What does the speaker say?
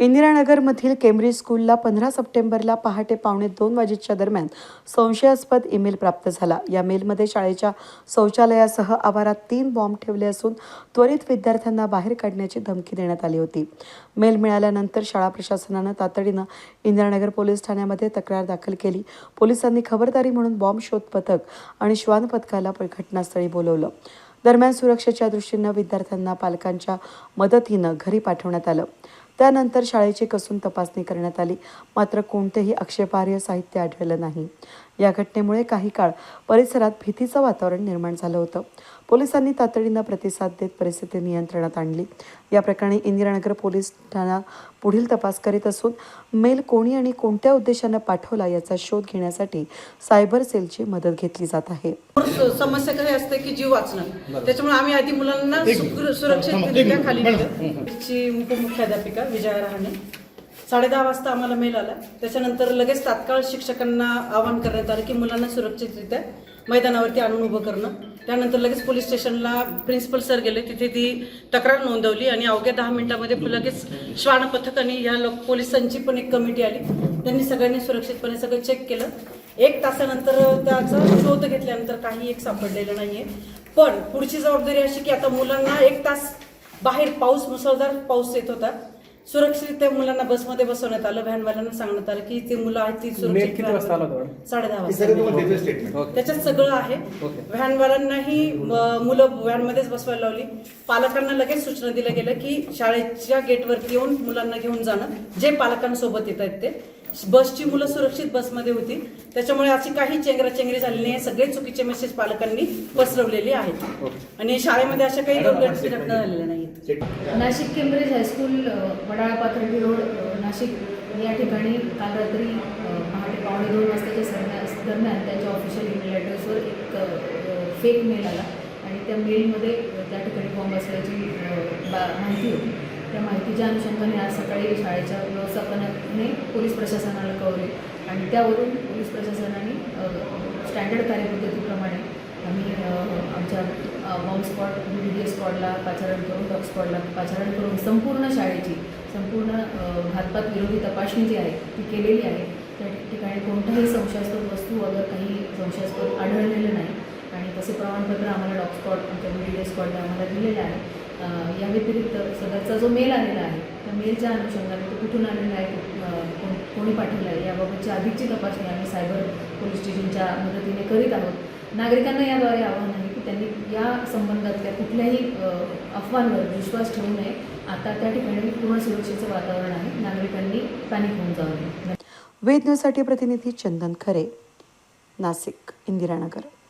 इंदिरानगरमधील Cambridge स्कूलला पंधरा सप्टेंबरला पहाटे पावणे दोन वाजेच्या दरम्यान संशयास्पद ईमेल प्राप्त झाला. या मेलमध्ये शाळेच्या शौचालयासह आवारात तीन बॉम्ब ठेवले असून त्वरित विद्यार्थ्यांना बाहेर काढण्याची धमकी देण्यात आली होती. मेल मिळाल्यानंतर शाळा प्रशासनानं तातडीनं इंदिरानगर पोलीस ठाण्यामध्ये तक्रार दाखल केली. पोलिसांनी खबरदारी म्हणून बॉम्ब शोध पथक आणि श्वान पथकाला घटनास्थळी बोलवलं. दरम्यान सुरक्षेच्या दृष्टीनं विद्यार्थ्यांना पालकांच्या मदतीनं घरी पाठवण्यात आलं. त्यानंतर शाळेची कसून तपासणी करण्यात आली. मात्र कोणतेही आक्षेपार्ह साहित्य आढळलं नाही. या घटनेमुळे काही काळ परिसरात भीतीचं वातावरण निर्माण झालं होतं. पोलिसांनी तातडीनं प्रतिसाद देत परिस्थिती नियंत्रणात आणली. या प्रकरणी इंदिरानगर पोलीस ठाणा पुढील तपास करीत असून मेल कोणी आणि कोणत्या उद्देशानं पाठवला याचा शोध घेण्यासाठी सायबर सेलची मदत घेतली जात आहे. समस्या काय असते की जीव वाचणं. त्याच्यामुळे आम्ही आधी मुलांना सुरक्षित खाली. नेलं विजया रहाणे. साडे दहा वाजता आम्हाला मेल आला. त्याच्यानंतर लगेच तात्काळ शिक्षकांना आवाहन करण्यात आलं की मुलांना सुरक्षितरित्या मैदानावरती आणून उभं करणं. त्यानंतर लगेच पोलीस स्टेशनला प्रिन्सिपल सर गेले. तिथे ती तक्रार नोंदवली आणि अवघ्या दहा मिनिटामध्ये लगेच श्वान पथक आणि ह्या लोक पोलिसांची पण एक कमिटी आली. त्यांनी सगळ्यांनी सुरक्षितपणे सगळं चेक केलं. एक तासानंतर त्याचा शोध घेतल्यानंतर काही एक सापडलेलं नाहीये. पण पुढची जबाबदारी अशी की आता मुलांना एक तास बाहेर पाऊस मुसळधार पाऊस येत होता. सुरक्षितरित्या मुलांना बसमध्ये बसवण्यात आलं. व्हॅनवाल्यांना सांगण्यात आलं की ती मुलं आहेत ती मेल किती वाजता आला होता साडे दहा हे वाजता. Statement okay. त्याच्यात सगळं आहे. ओके. व्हॅनवाल्यांनाही अ, मुलं व्हॅनमध्येच बसवायला लावली. पालकांना लगेच सूचना दिल्या गेल्या की शाळेच्या गेटवरती येऊन मुलांना घेऊन जाणं. जे पालकांसोबत येत आहेत ते. बसची मुलं सुरक्षित बसमध्ये होती. त्याच्यामुळे अशी काही चेंगराचेंगरी झाली नाही. सगळे चुकीचे मेसेज पालकांनी पसरवलेले आहेत. आणि शाळेमध्ये अशा काही दुर्घटना घटना झालेल्या नाहीत. Nashik. Cambridge high school Wadala Pathardi road Nashik. या ठिकाणी काल रात्री पहाटे पावणे दोन वाजताच्या सरम्या- दरम्यान त्यांच्या ऑफिशियल ईमेल ॲड्रेसवर एक फेक मेल आला. आणि त्या मेलमध्ये त्या ठिकाणी बॉम्ब असल्याची माहिती होती. त्या माहितीच्या अनुषंगाने आज सकाळी शाळेच्या व्यवस्थापनाने पोलीस प्रशासनाला कळवले आणि त्यावरून पोलीस प्रशासनाने स्टँडर्ड कार्यपद्धतीप्रमाणे आम्ही आमच्या बॉम्ब स्पॉट बी डी स्पॉटला पाचारण करून डॉग स्पॉटला पाचारण करून संपूर्ण शाळेची संपूर्ण अ, घातपात विरोधी तपासणी जी आहे ती केलेली आहे. त्या ठिकाणी कोणताही संशयास्पद वस्तू वगैरे काही संशयास्पद आढळलेलं नाही. आणि तसे प्रमाणपत्र आम्हाला डॉग स्पॉट आमच्या बी डी स्पॉटला आम्हाला दिलेले आहे. या व्यतिरिक्त सदरचा जो मेल आलेला आहे त्या मेलच्या अनुषंगाने तो कुठून आलेला आहे कोण- कोणी पाठवला आहे याबाबतची अधिकची तपासणी आम्ही सायबर पोलीस स्टेशनच्या मदतीने करीत आहोत. नागरिकांना याद्वारे आव्हान आहे की त्यांनी या संबंधातल्या कुठल्याही अफवांवर विश्वास ठेवू नये. आता त्या ठिकाणी पूर्ण सुरक्षेचं वातावरण आहे. नागरिकांनी पॅनिक होऊन जाऊ नये. वेद न्यूजसाठी प्रतिनिधी चंदन खरे नाशिक इंदिरानगर.